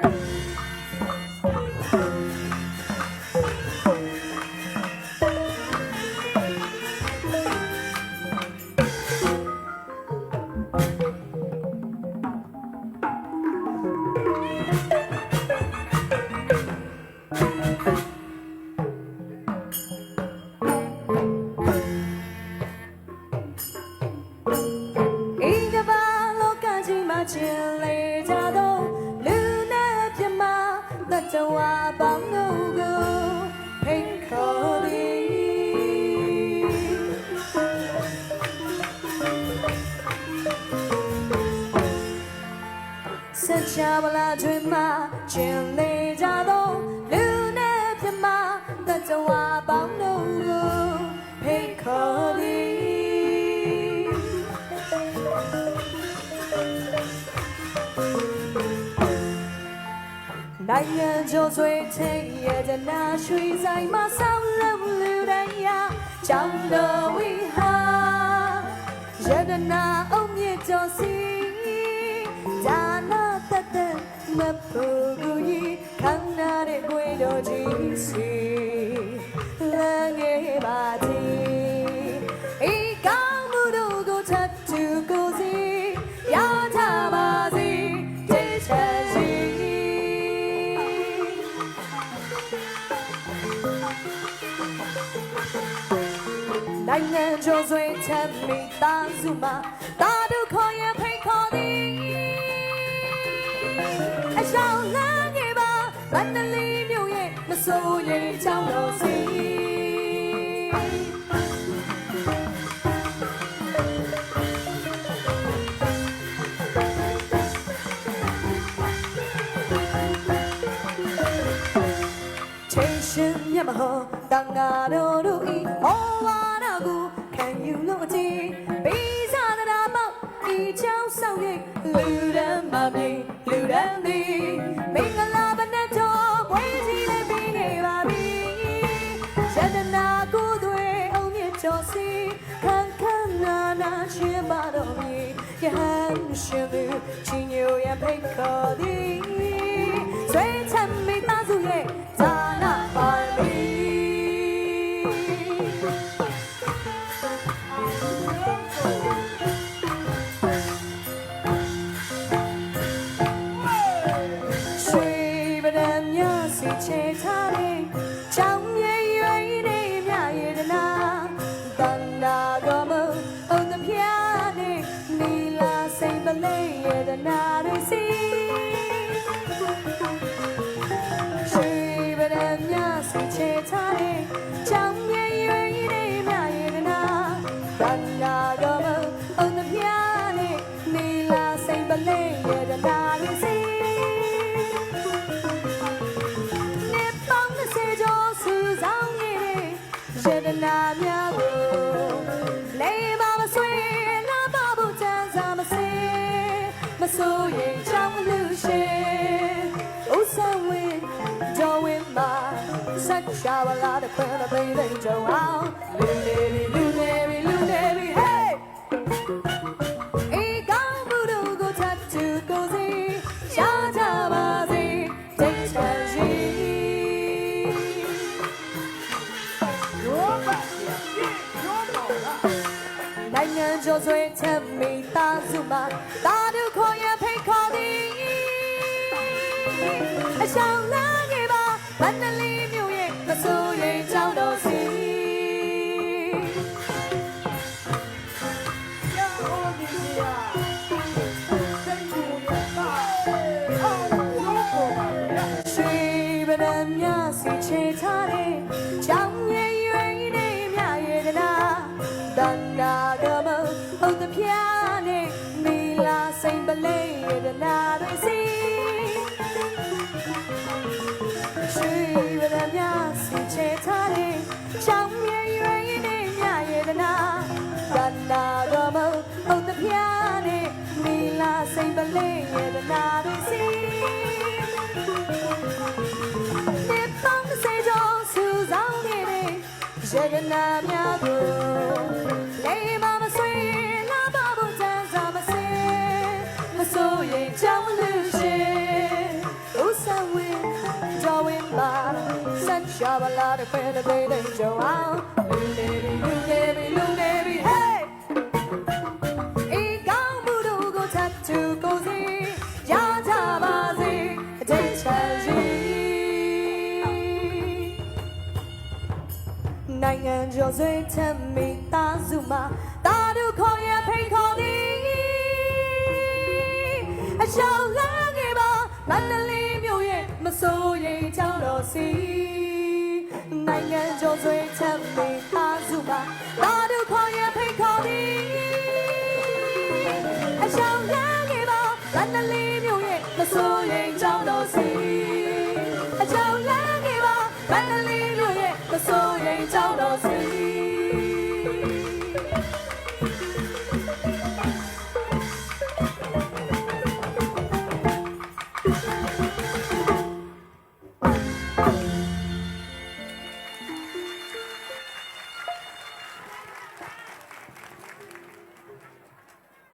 ဤ ဗလာတွင်မှာကျင်လေကြသောလူနဲ့ပြမတတဝါပေါင်းတို့ကိုဖိတ်ခေါ်သည်နိုင်ငံကျော်ဆွေချင်းရဲ့တနာရွှေဆိုင်မှာဆောင်းလုံးလူတိုင်းရကြောင်းတော်ဝိဟာရတနာအုံမြင့်ကျော်စီဒါနာတတ် တဲ့မပူကူကြီးခန္ဓာတဲ့ကိုယ်တော်ကြီးစီလမ်းငယ်ပါသည်ဤကောင်းမှုတို့ကိုထပ်တူကိုစီရကြပါစေတည်ချင်စီ စိုးရိမ်ချောင်းတော်စီချင်းရှင်မြတ်မဟုတ်တန်ဃာတော်တို့ဤဟောဝါ ရှင်သူချင်းညိုရဖိတ်ခေါ်သည်ဆွေးချမ်းမိသားစုရဲ့ဇာနာပါမီရွှေပဒံမြစီချေ ချေထားတဲ့ ရင်ချောင်းလူရှိဥဆောင်ဝင်ကြောင်းဝင်မှာဆက်ချဝလာတဲ့ခွဲတဲ့ပိသိကြအောင်လူနေပြီလူနေပြီလူနေပြီ hey အေကောင်းမှုတို့ကိုထပ်တူကိုစီရှားကြပါစေတိတ်ချင်စီနိုင်ငံကျော်ဆွေချမ်းမိသားစုမှာ စိုးရိမ်ကြောင်းတော်စီရွှေပဒံမြစီချေထားတဲ့ ရေကနာများကိုလိမ္မာမဆွေလာပါဖို့စံစားမစင်မစိုးရင်ချောင်းလူရှင်ဥဆောင်ဝင်ကြောဝင်ပါစံချပါလာတဲ့ဖဲတဲ့တဲ့ကြောင်းလူနေလူနေလူနေ ကျော်ဆွေးချက်မိသားစုမှာတာတို့ခေါ်ရဖိန်ခေါ်သည်အရှောင်းလာခဲ့ပါမန္တလေးမြို့ရဲ့မစိုးရိမ်ကြောင်းတော်စီနိုင်ငံကျော်ဆွေးချက်မိသားစုမှာတာတို့ခေါ်ရဖိန်ခေါ်သည်အရှောင်းလာခဲ့ပါမန္တလေးမြို့ရဲ့မစိုးရိမ်ကြောင်းတော်စီအရှောင်းလာခဲ့ပါမန္တလေး